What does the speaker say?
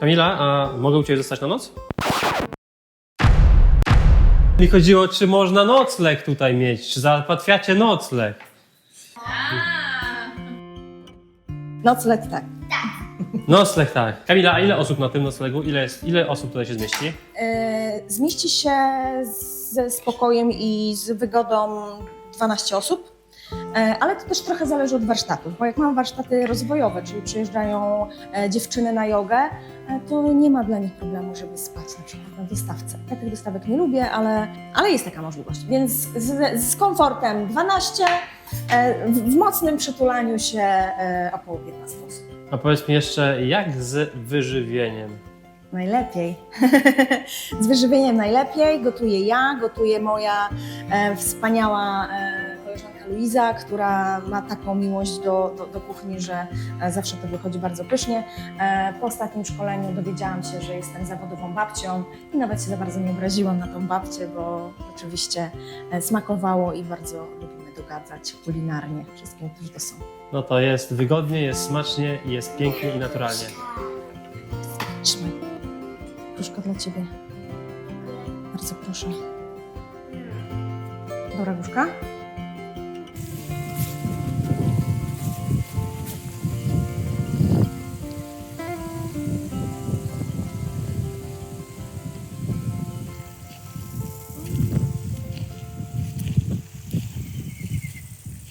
Kamila, a mogę u Ciebie zostać na noc? Mi chodziło, czy można nocleg tutaj mieć, czy załatwiacie nocleg. Nocleg tak. Nocleg, tak. Kamila, a ile osób na tym noclegu? Ile, jest, ile osób tutaj się zmieści? E, Zmieści się ze spokojem i z wygodą 12 osób. E, Ale to też trochę zależy od warsztatów, bo jak mam warsztaty rozwojowe, czyli przyjeżdżają e, dziewczyny na jogę, e, to nie ma dla nich problemu, żeby spać na przykład na dostawce. Ja tych dostawek nie lubię, ale, ale jest taka możliwość. Więc z, z komfortem 12, e, w, w mocnym przytulaniu się około 15 osób. A powiedz mi jeszcze, jak z wyżywieniem? Najlepiej. Z wyżywieniem najlepiej. Gotuję ja, gotuje moja e, wspaniała e, Luiza, która ma taką miłość do, do, do kuchni, że e, zawsze to wychodzi bardzo pysznie. E, po ostatnim szkoleniu dowiedziałam się, że jestem zawodową babcią i nawet się za bardzo nie obraziłam na tą babcię, bo rzeczywiście e, smakowało i bardzo lubimy dogadzać kulinarnie wszystkim, którzy to są. No to jest wygodnie, jest smacznie i jest pięknie i naturalnie. Trzymaj. Gruszka dla Ciebie. Bardzo proszę. Dobra, Gruszka?